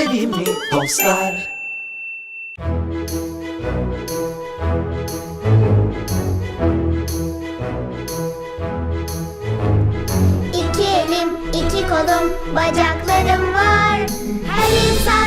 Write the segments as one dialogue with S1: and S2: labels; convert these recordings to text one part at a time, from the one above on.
S1: sevimli dostlar.
S2: İki elim, iki kolum, bacaklarım var. Her insan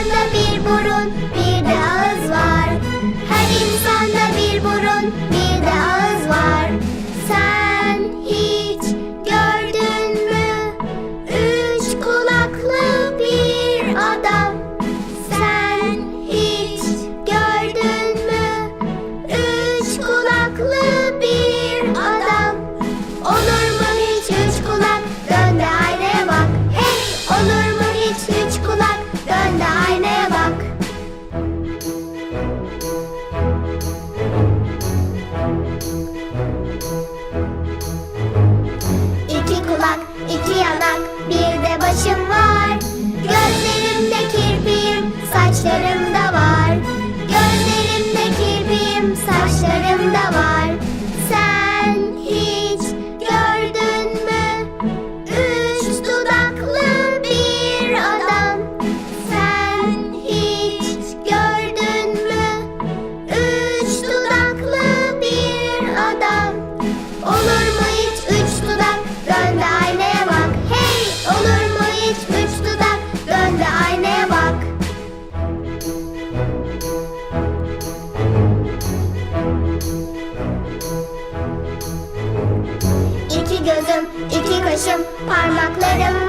S2: saçlarımda var. Gözlerimde kirpiğim saçlarımda var. gözüm, iki kaşım, parmaklarım.